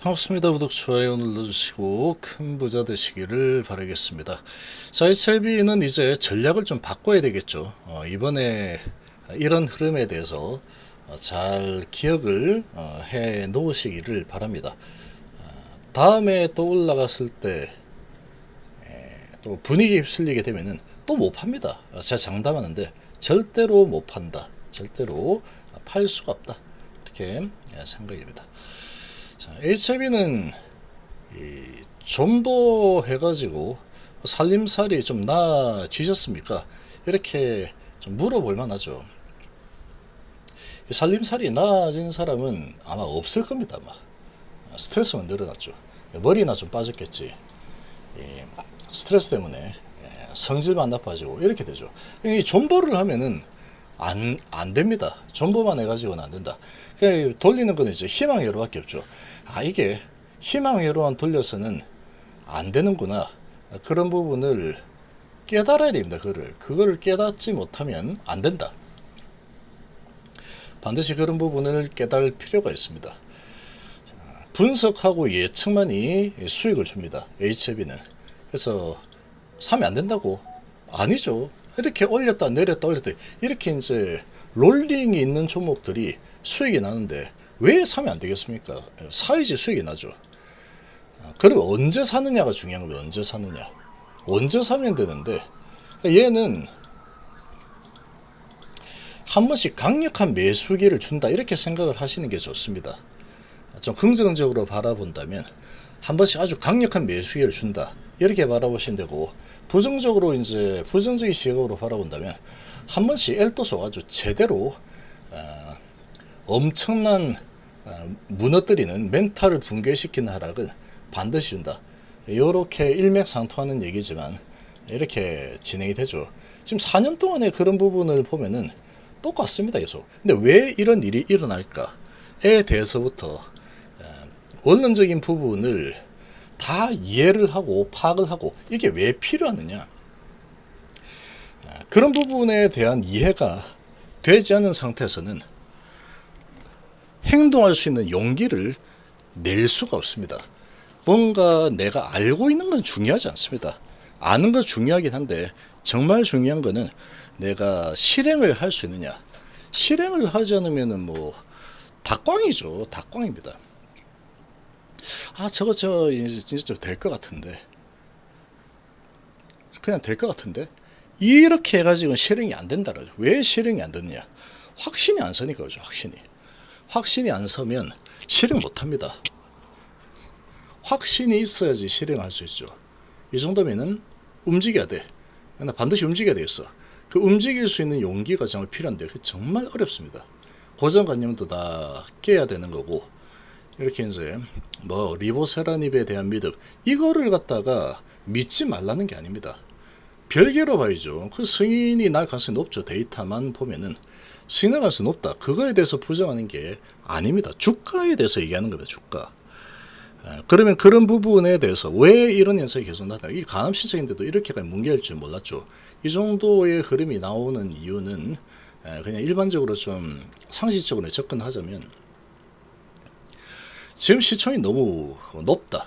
반갑습니다. 구독, 좋아요 눌러주시고 큰 부자 되시기를 바라겠습니다. 자, HLB는 이제 전략을 좀 바꿔야 되겠죠. 어, 이번에 이런 흐름에 대해서 어, 잘 기억을 어, 해 놓으시기를 바랍니다. 어, 다음에 또 올라갔을 때 또 분위기 휩쓸리게 되면은 또 못 팝니다. 어, 제가 장담하는데 절대로 못 판다. 절대로 팔 수가 없다. 이렇게 예, 생각입니다. 자, HIV는 이 존버 해가지고 살림살이 좀 나아지셨습니까? 이렇게 좀 물어볼 만하죠. 이 살림살이 나아진 사람은 아마 없을 겁니다. 아마 스트레스만 늘어났죠. 머리나 좀 빠졌겠지. 이 스트레스 때문에 예, 성질만 나빠지고 이렇게 되죠. 이 존버를 하면은 안, 안 됩니다. 존버만 해가지고는 안 된다. 그 돌리는 건 이제 희망회로밖에 없죠. 아, 이게 희망회로만 돌려서는 안 되는구나. 그런 부분을 깨달아야 됩니다. 그거를. 그거를 깨닫지 못하면 안 된다. 반드시 그런 부분을 깨달을 필요가 있습니다. 자, 분석하고 예측만이 수익을 줍니다. HB는. 그래서 사면 안 된다고? 아니죠. 이렇게 올렸다 내렸다 올렸다 이렇게 이제 롤링이 있는 종목들이 수익이 나는데 왜 사면 안 되겠습니까? 사야지 수익이 나죠. 그리고 언제 사느냐가 중요한 겁니다. 언제 사느냐. 언제 사면 되는데 얘는 한 번씩 강력한 매수기를 준다 이렇게 생각을 하시는 게 좋습니다. 좀 긍정적으로 바라본다면 한 번씩 아주 강력한 매수기를 준다 이렇게 바라보시면 되고 부정적으로 이제 부정적인 시각으로 바라본다면 한 번씩 엘도소 아주 제대로 어, 엄청난 어, 무너뜨리는 멘탈을 붕괴시키는 하락을 반드시 준다. 이렇게 일맥상통하는 얘기지만 이렇게 진행이 되죠. 지금 4년 동안의 그런 부분을 보면은 똑같습니다. 계속. 근데 왜 이런 일이 일어날까에 대해서부터 어, 원론적인 부분을 다 이해를 하고 파악을 하고 이게 왜 필요하느냐 어, 그런 부분에 대한 이해가 되지 않은 상태에서는 행동할 수 있는 용기를 낼 수가 없습니다. 뭔가 내가 알고 있는 건 중요하지 않습니다. 아는 건 중요하긴 한데 정말 중요한 거는 내가 실행을 할 수 있느냐. 실행을 하지 않으면은 뭐 닭광이죠. 닭광입니다. 아 저거 저 진짜 될것 같은데 그냥 될 것 같은데 이렇게 해가지고 실행이 안 된다는 거죠. 왜 실행이 안 되느냐? 확신이 안 서니까 그죠. 확신이. 확신이 안 서면 실행 못 합니다. 확신이 있어야지 실행할 수 있죠. 이 정도면은 움직여야 돼. 나 반드시 움직여야 되겠어. 그 움직일 수 있는 용기가 정말 필요한데 그 정말 어렵습니다. 고정관념도 다 깨야 되는 거고 이렇게 이제 뭐 리보세라닙에 대한 믿음 이거를 갖다가 믿지 말라는 게 아닙니다. 별개로 봐야죠. 그 승인이 날 가능성이 높죠. 데이터만 보면은 승인할 가능성이 높다. 그거에 대해서 부정하는 게 아닙니다. 주가에 대해서 얘기하는 겁니다. 주가. 에, 그러면 그런 부분에 대해서 왜 이런 현상이 계속 나타나? 이 간암 시세인데도 이렇게까지 뭉개일 줄 몰랐죠. 이 정도의 흐름이 나오는 이유는 에, 그냥 일반적으로 좀 상식적으로 접근하자면 지금 시총이 너무 높다.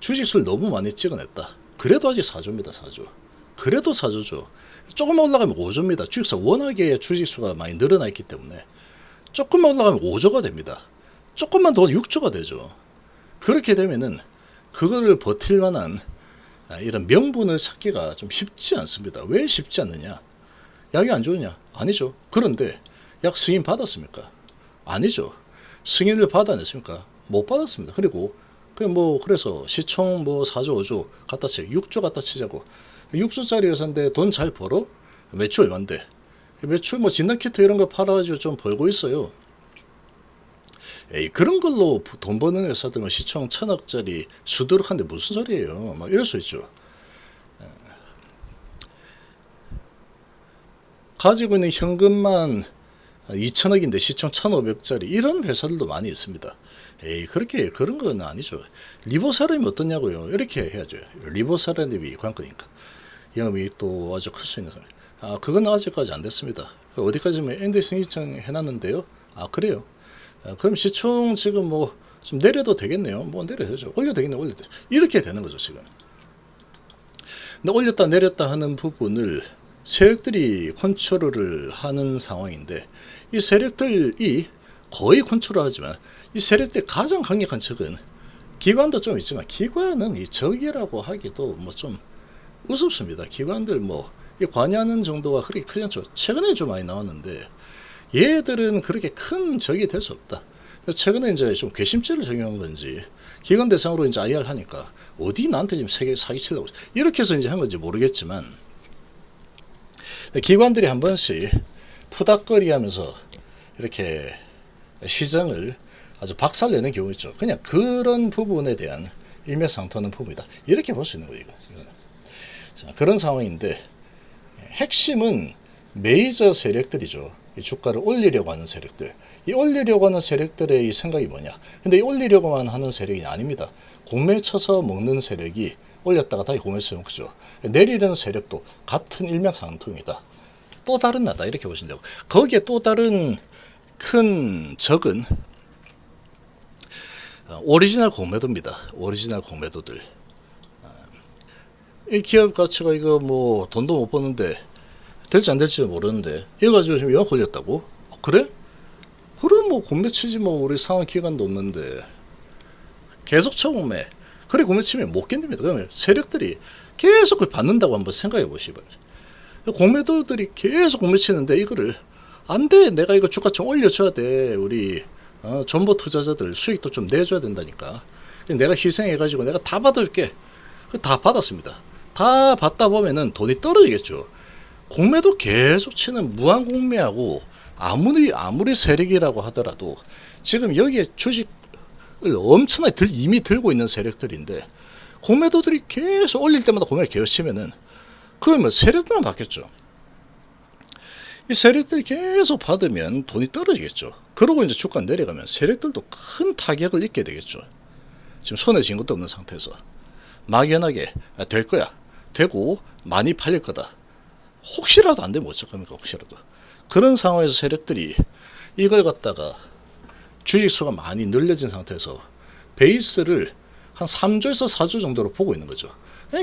주식수를 너무 많이 찍어냈다. 그래도 아직 4조입니다, 4조. 그래도 4조죠. 조금만 올라가면 5조입니다. 주식사 워낙에 주식수가 많이 늘어나 있기 때문에 조금만 올라가면 5조가 됩니다. 조금만 더 6조가 되죠. 그렇게 되면은 그거를 버틸 만한 아, 이런 명분을 찾기가 좀 쉽지 않습니다. 왜 쉽지 않느냐? 약이 안 좋으냐? 아니죠. 그런데 약 승인 받았습니까? 아니죠. 승인을 받아냈습니까? 못 받았습니다. 그리고 그냥 뭐 그래서 시총 뭐 4조 5조 갖다 치 6조 갖다 치자고 6조짜리 회사인데 돈 잘 벌어? 매출 얼만데? 매출 뭐 진단키트 이런 거 팔아가지고 좀 벌고 있어요. 에이 그런 걸로 돈 버는 회사들은 시총 천억짜리 수두룩한데 무슨 소리예요? 막 이럴 수 있죠. 가지고 있는 현금만 2천억인데 시총 1,500짜리 이런 회사들도 많이 있습니다. 에이 그렇게 그런 건 아니죠. 리보사람이 어떠냐고요. 이렇게 해야죠. 리보사람이 관건이니까 영업이 또 아주 클 수 있는 거예요. 아 그건 아직까지 안 됐습니다. 어디까지면 엔드 승인청 해놨는데요. 아 그래요. 아, 그럼 시총 지금 뭐 좀 내려도 되겠네요. 뭐 내려도 되죠. 올려도 되겠네, 되죠. 이렇게 되는 거죠, 지금. 근데 올렸다 내렸다 하는 부분을 세력들이 컨트롤을 하는 상황인데 이 세력들이 거의 컨트롤하지만 이 세력들 가장 강력한 적은 기관도 좀 있지만 기관은 이 적이라고 하기도 뭐 좀 우습습니다. 기관들 뭐 이 관여하는 정도가 그렇게 크지 않죠. 최근에 좀 많이 나왔는데 얘들은 그렇게 큰 적이 될 수 없다. 최근에 이제 좀 괘씸죄를 적용한 건지 기관 대상으로 이제 IR 하니까 어디 나한테 지금 세계 사기치려고 이렇게 해서 이제 한 건지 모르겠지만 기관들이 한 번씩 푸닥거리 하면서 이렇게 시장을 아주 박살내는 경우 있죠. 그냥 그런 부분에 대한 일맥상통하는 부분이다. 이렇게 볼 수 있는 거예요. 이거는. 자, 그런 상황인데 핵심은 메이저 세력들이죠. 이 주가를 올리려고 하는 세력들. 이 올리려고 하는 세력들의 이 생각이 뭐냐? 근데 이 올리려고만 하는 세력이 아닙니다. 공매 쳐서 먹는 세력이 올렸다가 다시 공매 쳐서 먹죠. 내리는 세력도 같은 일맥상통이다. 또 다른 나다 이렇게 보시면 되고 거기에 또 다른 큰 적은 어, 오리지널 공매도입니다. 오리지널 공매도들. 아, 이 기업 가치가 이거 뭐 돈도 못 버는데 될지 안 될지 모르는데 이거 가지고 지금 영화 걸렸다고? 어, 그래? 그럼 뭐 공매 치지 뭐 우리 상환 기간도 없는데 계속 처공매 그래 공매 치면 못 견딥니다. 그러면 세력들이 계속 그걸 받는다고 한번 생각해 바랍니다. 공매도들이 계속 공매 치는데 이거를 안 돼. 내가 이거 주가 좀 올려줘야 돼. 우리 어, 존버 투자자들 수익도 좀 내줘야 된다니까. 내가 희생해가지고 내가 다 받아줄게. 그다 받았습니다. 다 받다 보면은 돈이 떨어지겠죠. 공매도 계속 치는 무한 공매하고 아무리 아무리 세력이라고 하더라도 지금 여기에 주식을 엄청나게 들, 이미 들고 있는 세력들인데 공매도들이 계속 올릴 때마다 공매를 계속 치면은 그러면 세력들만 받겠죠. 이 세력들이 계속 받으면 돈이 떨어지겠죠. 그러고 이제 주가 내려가면 세력들도 큰 타격을 입게 되겠죠. 지금 손에 쥔 것도 없는 상태에서 막연하게 아, 될 거야. 되고 많이 팔릴 거다. 혹시라도 안 되면 어떡합니까? 혹시라도. 그런 상황에서 세력들이 이걸 갖다가 주식수가 많이 늘려진 상태에서 베이스를 한 3조에서 4조 정도로 보고 있는 거죠.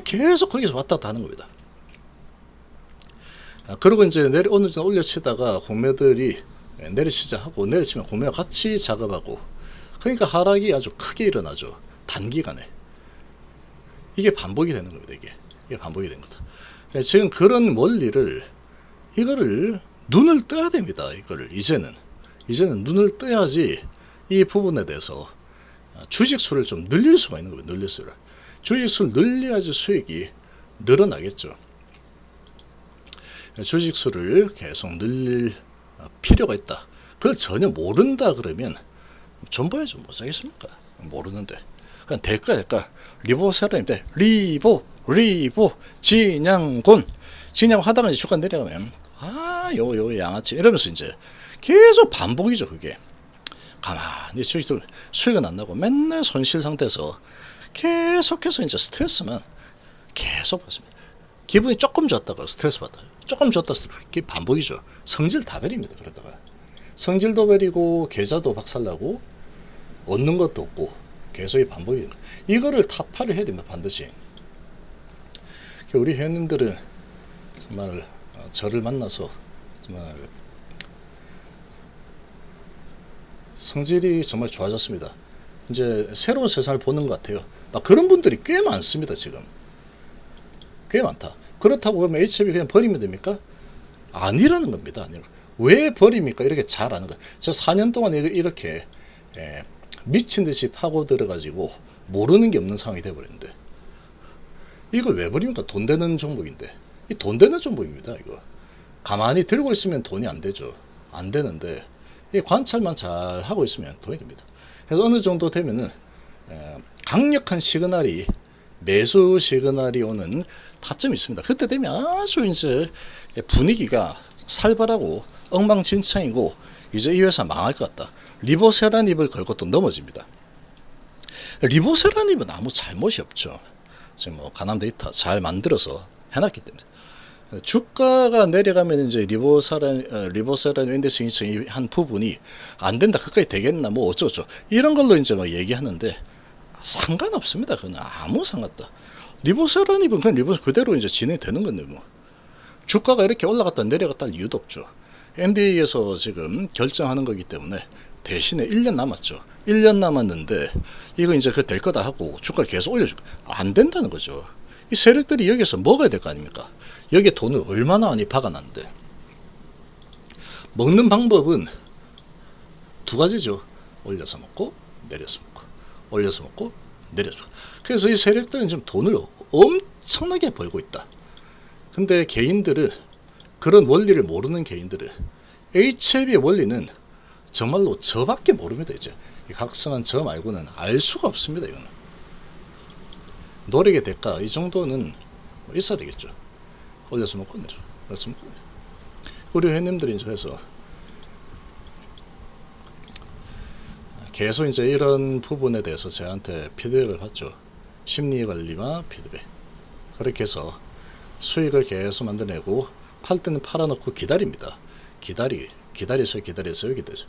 계속 거기서 왔다 갔다 하는 겁니다. 아, 그리고 이제 내리 어느 정도 올려치다가 공매들이 내리시자하고 내리치면 공매와 같이 작업하고 그러니까 하락이 아주 크게 일어나죠. 단기간에 이게 반복이 되는 겁니다. 이게 이게 반복이 된 거다. 예, 지금 그런 원리를 이거를 눈을 떠야 됩니다. 이거를 이제는 이제는 눈을 떠야지 이 부분에 대해서 주식 수를 좀 늘릴 수가 있는 거예요. 늘릴 수를 주식 수를 늘려야지 수익이 늘어나겠죠. 주식 수를 계속 늘릴 필요가 있다. 그걸 전혀 모른다 그러면 전부야죠. 못하겠습니까? 모르는데. 그냥 될까 될까 리보세라인데 리보 리보 진양곤 진양 하다가 이제 주가 내려가면 아요 요 양아치 이러면서 이제 계속 반복이죠 그게 가만히 주식도 수익은 안 나고 맨날 손실 상태에서 계속해서 이제 스트레스만 계속 받습니다 기분이 조금 좋았다가 스트레스 받아요 조금 좋았다 스트레스 반복이죠 성질 다 베립니다 그러다가 성질도 베리고 계좌도 박살나고 얻는 것도 없고 계속 이 반복이 이거를 타파를 해야 됩니다 반드시 우리 회원님들은 정말 어, 저를 만나서 정말 성질이 정말 좋아졌습니다. 이제 새로운 세상을 보는 것 같아요. 막 그런 분들이 꽤 많습니다 지금. 꽤 많다. 그렇다고 그러면 HB 그냥 버리면 됩니까? 아니라는 겁니다. 아니라. 왜 버립니까? 이렇게 잘 아는 거. 저 4년 동안 이렇게 예, 미친 듯이 파고 들어가지고 모르는 게 없는 상황이 돼버렸는데 이걸 왜 버립니까? 돈 되는 종목인데 이 돈 되는 종목입니다. 이거 가만히 들고 있으면 돈이 안 되죠. 안 되는데 이 관찰만 잘 하고 있으면 돈이 됩니다. 그래서 어느 정도 되면은 에, 강력한 시그널이 매수 시그널이 오는 타점이 있습니다. 그때 되면 아주 이제 분위기가 살벌하고 엉망진창이고 이제 이 회사 망할 것 같다. 리보세라닙을 걸고 또 넘어집니다. 리보세라닙은 아무 잘못이 없죠. 지금 뭐 가남 데이터 잘 만들어서 해놨기 때문에 주가가 내려가면 이제 리보사란 어, 리보사란 인덱스 인증이 한 부분이 안 된다 그까지 되겠나 뭐 어쩌고 이런 걸로 이제 막 얘기하는데 상관없습니다. 그건 아무 상관없다. 리보사란이 그냥 리보사 그대로 이제 진행되는 건데 뭐 주가가 이렇게 올라갔다 내려갔다 할 이유도 없죠. NDA에서 지금 결정하는 거기 때문에 대신에 1년 남았죠. 1년 남았는데 이거 이제 그 될 거다 하고 주가 계속 올려주고 안 된다는 거죠. 이 세력들이 여기서 먹어야 될 거 아닙니까? 여기에 돈을 얼마나 많이 박아놨는데 먹는 방법은 두 가지죠. 올려서 먹고 내려서 먹고 올려서 먹고 먹고. 그래서 이 세력들은 지금 돈을 엄청나게 벌고 있다. 근데 개인들은 그런 원리를 모르는 개인들은 HLB의 원리는 정말로 저밖에 모릅니다 이제. 이 각성한 저 말고는 알 수가 없습니다 이거는. 노력의 대가 이 정도는 뭐 있어야 되겠죠. 올려서 먹고 내려 내려 우리 회원님들이 해서 계속 이제 이런 부분에 대해서 저한테 피드백을 받죠 심리 관리와 피드백 그렇게 해서 수익을 계속 만들어내고 팔 때는 팔아놓고 기다립니다. 기다리 기다려서 기다려서 이렇게 되죠.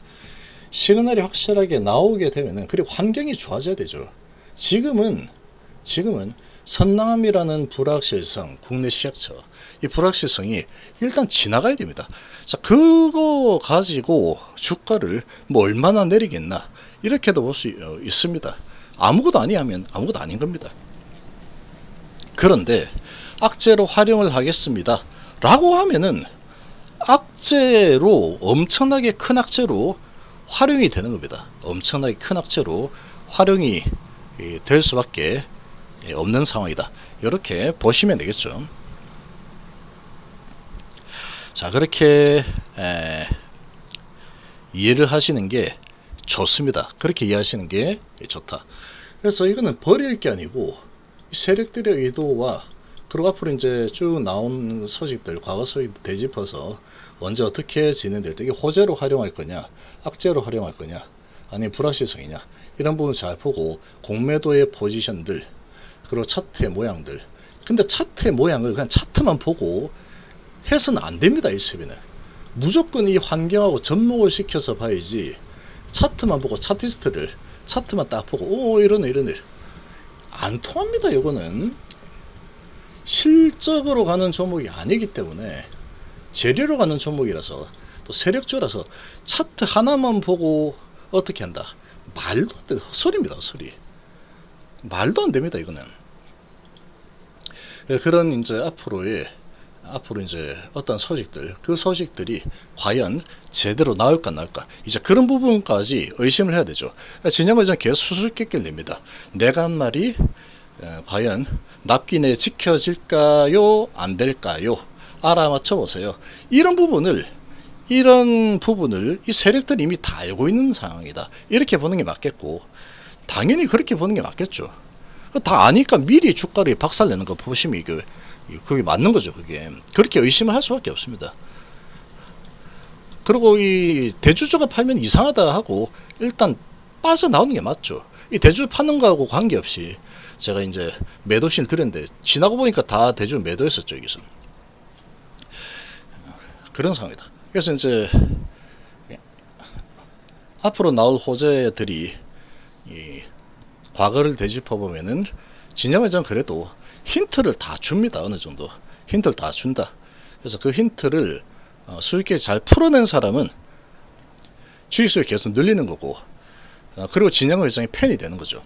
시그널이 확실하게 나오게 되면은 그리고 환경이 좋아져야 되죠. 지금은 지금은 선남이라는 불확실성 국내 시약처 이 불확실성이 일단 지나가야 됩니다. 자 그거 가지고 주가를 뭐 얼마나 내리겠나 이렇게도 볼 수 있습니다. 아무것도 아니하면 아무것도 아닌 겁니다. 그런데 악재로 활용을 하겠습니다. 라고 하면은 악재로 엄청나게 큰 악재로 활용이 되는 겁니다. 엄청나게 큰 악재로 활용이 이, 될 수밖에 예, 없는 상황이다. 이렇게 보시면 되겠죠. 자 그렇게 에, 이해를 하시는 게 좋습니다. 그렇게 이해하시는 게 좋다. 그래서 이거는 버릴 게 아니고 이 세력들의 의도와 그리고 앞으로 이제 쭉 나온 소식들, 과거 소식들 되짚어서 언제 어떻게 진행될 때 이게 호재로 활용할 거냐, 악재로 활용할 거냐, 아니면 불확실성이냐 이런 부분 잘 보고 공매도의 포지션들 그리고 차트의 모양들. 근데 차트의 모양을 그냥 차트만 보고 해서는 안 됩니다 이 세비는. 무조건 이 환경하고 접목을 시켜서 봐야지 차트만 보고 차티스트를 차트만 딱 보고 오 이러네 이러네. 안 통합니다 이거는. 실적으로 가는 종목이 아니기 때문에 재료로 가는 종목이라서 또 세력주라서 차트 하나만 보고 어떻게 한다. 말도 안돼 헛소리입니다 헛소리 말도 안 됩니다 이거는. 예, 그런 이제 앞으로의 앞으로 이제 어떤 소식들 그 소식들이 과연 제대로 나올까 나올까 이제 그런 부분까지 의심을 해야 되죠. 진영회장 계속 수수께끼를 냅니다. 내가 한 말이 에, 과연 납기 내에 지켜질까요? 안 될까요? 알아맞혀 보세요. 이런 부분을 이런 부분을 이 세력들이 이미 다 알고 있는 상황이다. 이렇게 보는 게 맞겠고 당연히 그렇게 보는 게 맞겠죠. 다 아니까 미리 주가를 박살내는 거 보시면 이게 그게 맞는 거죠 그게. 그렇게 의심을 할 수밖에 없습니다. 그리고 이 대주주가 팔면 이상하다 하고 일단 빠져나오는 게 맞죠. 이 대주 파는 거하고 관계없이 제가 이제 매도신을 드렸는데 지나고 보니까 다 대주 매도했었죠 여기서. 그런 상황이다. 그래서 이제 앞으로 나올 호재들이 이 과거를 되짚어 보면은 진영회장 그래도 힌트를 다 줍니다 어느 정도. 힌트를 다 준다. 그래서 그 힌트를 어, 수익에 잘 풀어낸 사람은 주식수익 계속 늘리는 거고 어, 그리고 진영 회장이 팬이 되는 거죠.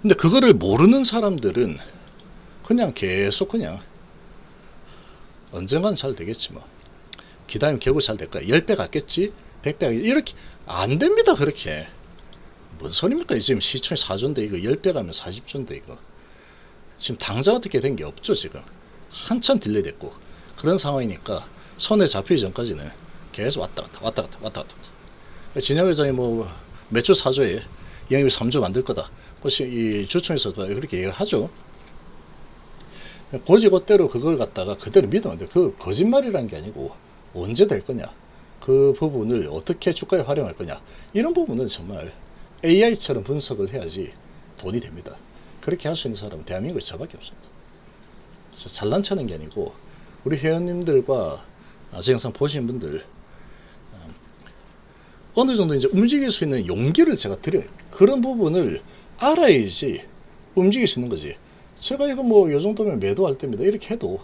근데 그거를 모르는 사람들은 그냥 계속 그냥 언젠간 잘 되겠지 뭐. 기다리면 결국 잘 될 거야 10배 갔겠지? 100배 갔겠지? 이렇게 안 됩니다 그렇게 뭔 소리입니까? 지금 시총이 4조인데 이거 10배 가면 40조인데 이거. 지금 당장 어떻게 된 게 없죠 지금. 한참 딜레이 됐고. 그런 상황이니까 손에 잡히기 전까지는 계속 왔다 갔다 왔다 갔다 왔다 갔다. 진영 회장이 뭐 매주 4조에 영입이 3조 만들 거다. 혹시 이 주총에서도 그렇게 얘기하죠. 고지고대로 그걸 갖다가 그대로 믿으면 안 돼요. 그 거짓말이라는 게 아니고 언제 될 거냐. 그 부분을 어떻게 주가에 활용할 거냐. 이런 부분은 정말 AI처럼 분석을 해야지 돈이 됩니다. 그렇게 할 수 있는 사람은 대한민국에 저밖에 없습니다. 저 잘난 체하는 게 아니고 우리 회원님들과 아, 제 영상 보신 분들 어, 어느 정도 이제 움직일 수 있는 용기를 제가 드려요. 그런 부분을 알아야지 움직일 수 있는 거지. 제가 이거 뭐 요 정도면 매도할 때입니다. 이렇게 해도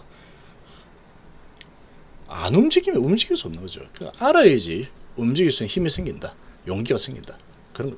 안 움직이면 움직일 수 없는 거죠. 그 알아야지 움직일 수 있는 힘이 생긴다. 용기가 생긴다. 그런 거.